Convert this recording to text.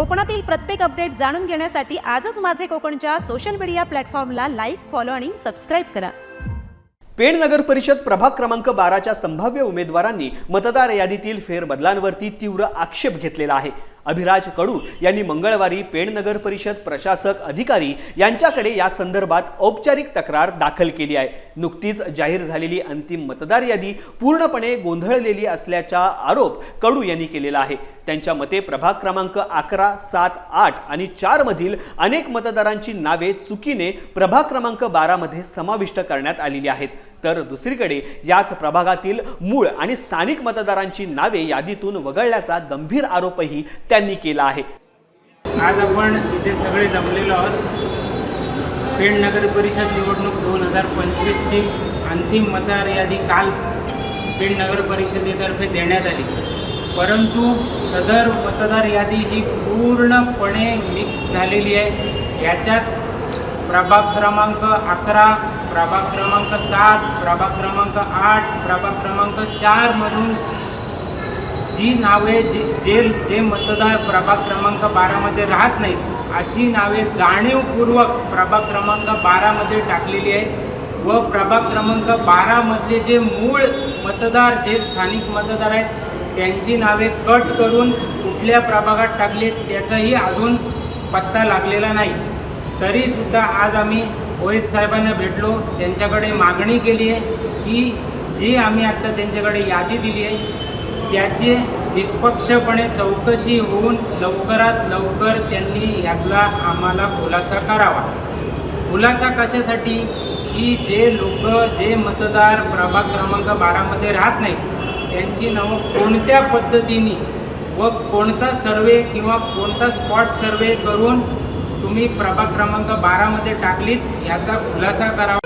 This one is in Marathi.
कोकणातील प्रत्येक अपडेट जाणून घेण्यासाठी आजच माझे कोकणच्या सोशल मीडिया प्लॅटफॉर्मला लाईक फॉलो आणि सबस्क्राईब करा. पेण नगर परिषद प्रभाग क्रमांक बाराच्या संभाव्य उमेदवारांनी मतदार यादीतील फेरबदलांवरती तीव्र आक्षेप घेतलेला आहे. अभिराज कडू यांनी मंगळवारी पेण नगर परिषद प्रशासक अधिकारी यांच्याकडे या संदर्भात औपचारिक तक्रार दाखल केली आहे. नुकतीच जाहीर झालेली अंतिम मतदार यादी पूर्णपणे गोंधळलेली असल्याचा आरोप कडू यांनी केलेला आहे. त्यांच्या मते प्रभाग क्रमांक अकरा सात आठ आणि चार मधील अनेक मतदारांची नावे चुकीने प्रभाग क्रमांक बारामध्ये समाविष्ट करण्यात आलेली आहेत. तर दुसरीकडे याच प्रभागातील मूळ आणि स्थानिक मतदारांची नावे यादीतून वगळल्याचा गंभीर आरोपही त्यांनी केला आहे. आज आपण इथे सगळे जमलेलो आहोत. पेण नगर परिषद निवडणूक दोन हजार पंचवीसची अंतिम मतदार यादी काल पेण नगर परिषदेतर्फे देण्यात आली. परंतु सदर मतदार यादी ही पूर्णपणे मिक्स झालेली आहे. याच्यात प्रभाग क्रमांक अकरा प्रभाग क्रमांक सात प्रभाग क्रमांक आठ प्रभाग क्रमांक चारमधून जी नावे जे जे जे मतदार प्रभाग क्रमांक बारामध्ये राहत नाहीत अशी नावे जाणीवपूर्वक प्रभाग क्रमांक बारामध्ये टाकलेली आहेत. व प्रभाग क्रमांक बारामधले जे मूळ मतदार जे स्थानिक मतदार आहेत त्यांची नावे कट करून कुठल्या प्रभागात टाकले त्याचाही अजून पत्ता लागलेला नाही. तरीसुद्धा आज आम्ही ओएस साहेबांना भेटलो. त्यांच्याकडे मागणी केली आहे की जी आम्ही आत्ता त्यांच्याकडे यादी दिली आहे त्याचे निष्पक्षपणे चौकशी होऊन लवकरात लवकर त्यांनी यातला आम्हाला खुलासा करावा. खुलासा कशासाठी? की जे लोक जे मतदार प्रभाग क्रमांक बारामध्ये राहत नाहीत त्यांची नावं कोणत्या पद्धतीने व कोणता सर्वे किंवा कोणता स्पॉट सर्वे करून तुम्ही प्रभाग क्रमांक बारामध्ये टाकलीत याचा खुलासा करावा